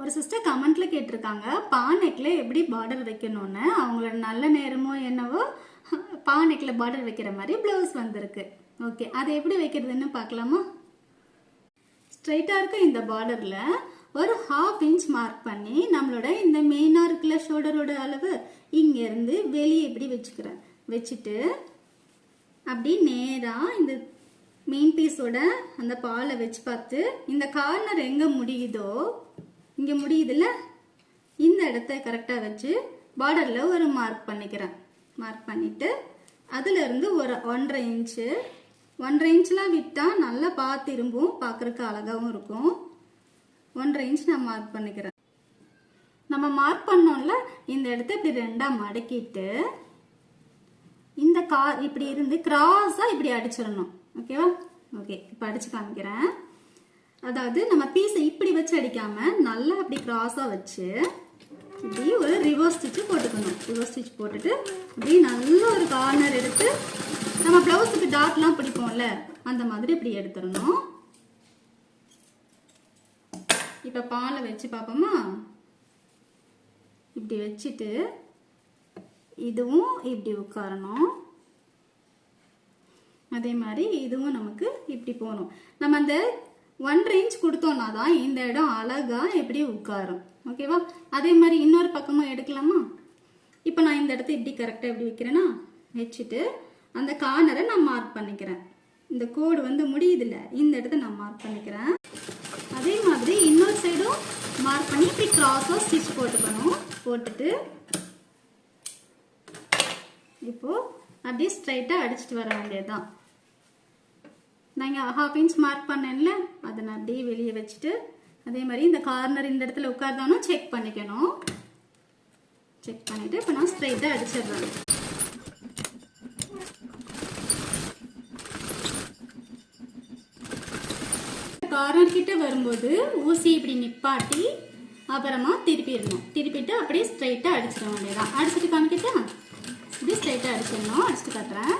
ஒரு சிஸ்டர் கமெண்ட்ல கேட்டிருக்காங்க பானைக்கில் எப்படி பார்டர் வைக்கணும்னு? அவங்களோட நல்ல நேரமோ என்னவோ பானைக்கில் பார்டர் வைக்கிற மாதிரி ப்ளவுஸ் வந்திருக்கு. ஓகே அதை எப்படி வைக்கிறதுன்னு பார்க்கலாமா? ஸ்ட்ரைட்டாக இருக்க இந்த பார்டரில் ஒரு ஹாஃப் இன்ச் மார்க் பண்ணி நம்மளோட இந்த மெயினாக இருக்கிற ஷோல்டரோட அளவு இங்கேருந்து வெளியே இப்படி வச்சுக்கிறேன்? வச்சுட்டு அப்படி நேராக இந்த மெயின் பீஸோட அந்த பாலை வச்சு பார்த்து இந்த கார்னர் எங்கே முடியுதோ இங்கே முடியுதுல்ல? இந்த இடத்த கரெக்டாக வச்சு பார்டரில் ஒரு மார்க் பண்ணிக்கிறேன். மார்க் பண்ணிவிட்டு அதுலேருந்து ஒரு ஒன்றரை இன்ச்சு ஒன்றரை இன்ச்லாம் விட்டால் நல்லா பார்த்து திரும்பும் பார்க்குறக்கு அழகாகவும் இருக்கும். ஒன்றரை இன்ச் நான் மார்க் பண்ணிக்கிறேன். நம்ம மார்க் பண்ணோம்ல இந்த இடத்த இப்படி ரெண்டாக மடக்கிட்டு இந்த கார் இப்படி இருந்து கிராஸாக இப்படி அடிச்சிடணும். ஓகேவா ஓகே இப்போ அடிச்சு காமிக்கிறேன். அதாவது நம்ம பீஸை இப்படி வச்சு அடிக்காம நல்லா அப்படி கிராஸாக வச்சு இப்படி ஒரு ரிவர்ஸ் ஸ்டிச்சு போட்டுக்கணும். ரிவர்ஸ் ஸ்டிச் போட்டுட்டு இப்படி நல்ல ஒரு கார்னர் எடுத்து நம்ம ப்ளவுஸுக்கு டாட்லாம் பிடிப்போம்ல அந்த மாதிரி இப்படி எடுத்துடணும். இப்போ பாலை வச்சு பார்ப்போமா? இப்படி வச்சுட்டு இதுவும் இப்படி உட்காரணும். அதே மாதிரி இதுவும் நமக்கு இப்படி போகணும். நம்ம அந்த ஒன்றரை இன்ச் கொடுத்தோன்னா தான் இந்த இடம் அழகா எப்படி உட்காரும். ஓகேவா அதே மாதிரி இன்னொரு பக்கமும் எடுக்கலாமா? இப்போ நான் இந்த இடத்த இப்படி கரெக்டாக எப்படி வைக்கிறேன்னா வச்சுட்டு அந்த கார்னரை நான் மார்க் பண்ணிக்கிறேன். இந்த கோடு வந்து முடியுதுல்ல இந்த இடத்த நான் மார்க் பண்ணிக்கிறேன். அதே மாதிரி இன்னொரு சைடும் மார்க் பண்ணி இப்படி கிராஸாக ஸ்டிச் போட்டுக்கணும். போட்டுட்டு இப்போ அப்படியே ஸ்ட்ரைட்டாக அடிச்சிட்டு வர வேண்டியதுதான். நான் இங்கே ஹாஃப் இன்ச் மார்க் பண்ணேன்ல அதை நான் அப்படியே வெளியே வச்சுட்டு அதே மாதிரி இந்த கார்னர் இந்த இடத்துல உட்கார்ந்தானோ செக் பண்ணிக்கணும். செக் பண்ணிவிட்டு இப்போ நான் ஸ்ட்ரைட்டாக அடிச்சிடுறேன். கார்னர் கிட்ட வரும்போது ஊசி இப்படி நிப்பாட்டி அப்புறமா திருப்பிடணும். திருப்பிட்டு அப்படியே ஸ்ட்ரைட்டாக அடிச்சிட வேண்டியதான் அடிச்சிட்டு காமிக்கிட்டா? இப்படி ஸ்ட்ரைட்டாக அடிச்சிடணும். அடிச்சுட்டு கட்டுறேன்.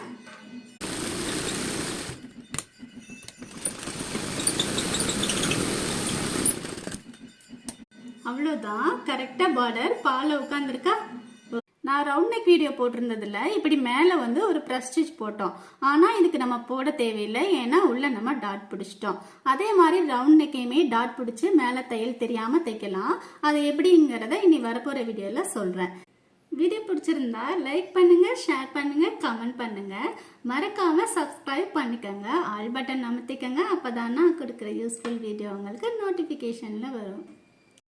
அவ்வளோதான் கரெக்டாக பார்டர் பாலை உட்காந்துருக்கா நான் ரவுண்ட் நெக் வீடியோ போட்டிருந்ததுல இப்படி மேலே வந்து ஒரு ப்ரெஸ் ஸ்டிச் போட்டோம். ஆனால் இதுக்கு நம்ம போட தேவையில்லை ஏன்னா உள்ளே நம்ம டாட் பிடிச்சிட்டோம். அதே மாதிரி ரவுண்ட் நெக்கையுமே டாட் பிடிச்சி மேலே தையல் தெரியாமல் தைக்கலாம். அது எப்படிங்கிறத இனி வரப்போகிற வீடியோவில் சொல்கிறேன் வீடியோ பிடிச்சிருந்தா லைக் பண்ணுங்க ஷேர் பண்ணுங்க கமெண்ட் பண்ணுங்க. மறக்காம சப்ஸ்கிரைப் பண்ணிக்கோங்க. ஆல் பட்டன் அப்போ அப்பதான் நான் கொடுக்குற யூஸ்ஃபுல் வீடியோ உங்களுக்கு நோட்டிஃபிகேஷனில் வரும்.